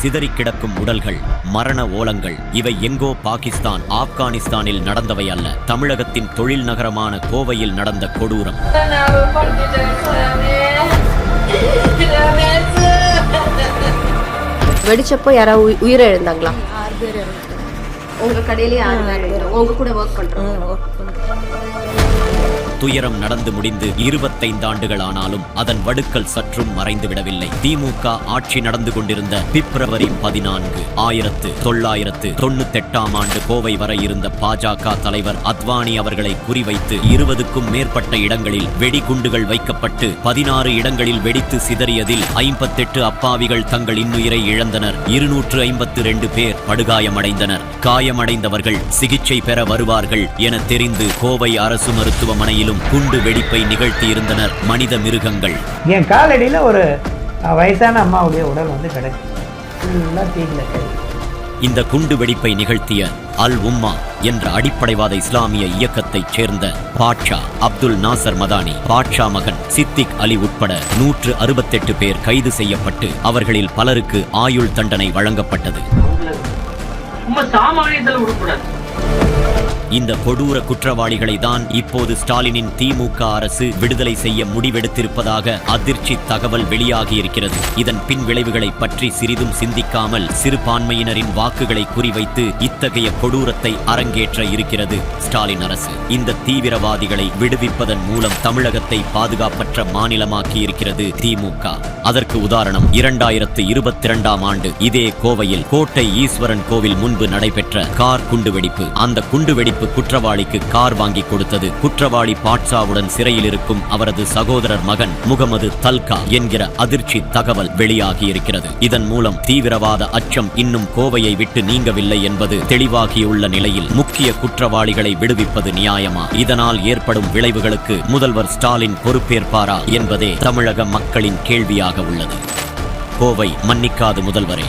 சிதறிக் கிடக்கும் உடல்கள் மரண ஓலங்கள் இவை எங்கோ பாகிஸ்தான் ஆப்கானிஸ்தானில் நடந்தவை அல்ல. தமிழகத்தின் தொழில் நகரமான கோவையில் நடந்த கொடூரம். வெடிச்சப்போ யாராவது உயி- உயிரை இழந்தாங்களா ஆறு பேர் இறந்துட்டாங்க உங்க கடையிலேயே உங்க கூட ஒர்க் பண்றோம் துயரம் நடந்து முடிந்து இருபத்தைந்து ஆண்டுகள் ஆனாலும் அதன் வடுக்கள் சற்றும் மறைந்து விடவில்லை திமுக ஆட்சி நடந்து கொண்டிருந்த பிப்ரவரி பதினான்கு ஆயிரத்து தொள்ளாயிரத்து தொண்ணூத்தெட்டாம் ஆண்டு கோவை வர இருந்த பாஜக தலைவர் அத்வானி அவர்களை குறிவைத்து இருபதுக்கும் மேற்பட்ட இடங்களில் வெடிகுண்டுகள் வைக்கப்பட்டு பதினாறு இடங்களில் வெடித்து சிதறியதில் ஐம்பத்தெட்டு அப்பாவிகள் தங்கள் இன்னுயிரை இழந்தனர். இருநூற்று ஐம்பத்து ரெண்டு பேர் படுகாயமடைந்தனர். காயமடைந்தவர்கள் சிகிச்சை பெற வருவார்கள் என தெரிந்து கோவை அரசு மருத்துவமனையில் மருத்துவமனையிலும் குண்டு வெடிப்பை நிகழ்த்தியிருந்தனர் மனித மிருகங்கள். என் காலடியில் ஒரு வயசான அம்மாவுடைய உடல் வந்து கிடக்கு. ஃபுல்லாக தீயில கறி இந்த குண்டு வெடிப்பை நிகழ்த்திய அல் உம்மா என்ற அடிப்படைவாத இஸ்லாமிய இயக்கத்தைச் சேர்ந்த பாட்ஷா அப்துல் நாசர் மதானி பாட்ஷா மகன் சித்திக் அலி உட்பட நூற்று அறுபத்தெட்டு பேர் கைது செய்யப்பட்டு அவர்களில் பலருக்கு ஆயுள் தண்டனை வழங்கப்பட்டது. இந்த கொடூர குற்றவாளிகளை தான் இப்போது ஸ்டாலினின் திமுக அரசு விடுதலை செய்ய முடிவெடுத்திருப்பதாக அதிர்ச்சி தகவல் வெளியாகியிருக்கிறது. இதன் பின் விளைவுகளை பற்றி சிறிதும் சிந்திக்காமல் சிறுபான்மையினரின் வாக்குகளை குறிவைத்து இத்தகைய கொடூரத்தை அரங்கேற்ற இருக்கிறது ஸ்டாலின் அரசு. இந்த தீவிரவாதிகளை விடுவிப்பதன் மூலம் தமிழகத்தை பாதுகாப்பற்ற மாநிலமாக்கி இருக்கிறது திமுக. அதற்கு உதாரணம் இரண்டாயிரத்து இருபத்தி இரண்டாம் ஆண்டு இதே கோவையில் கோட்டை ஈஸ்வரன் கோவில் முன்பு நடைபெற்ற கார் குண்டுவெடிப்பு. அந்த குண்டுவெடிப்பு குற்றவாளிக்கு கார் வாங்கி கொடுத்தது. குற்றவாளி பாட்சாவுடன் சிறையில் இருக்கும் அவரது சகோதரர் மகன் முகமது தல்கா என்கிற அதிர்ச்சி தகவல் வெளியாகி இருக்கிறது இதன் மூலம் தீவிரவாத அச்சம் இன்னும் கோவையை விட்டு நீங்கவில்லை என்பது தெளிவாகியுள்ள நிலையில் முக்கிய குற்றவாளிகளை விடுவிப்பது நியாயமா? இதனால் ஏற்படும் விளைவுகளுக்கு முதல்வர் ஸ்டாலின் பொறுப்பேற்பாரா என்பதே தமிழக மக்களின் கேள்வியாக உள்ளது. கோவை மன்னிக்காது முதல்வரே.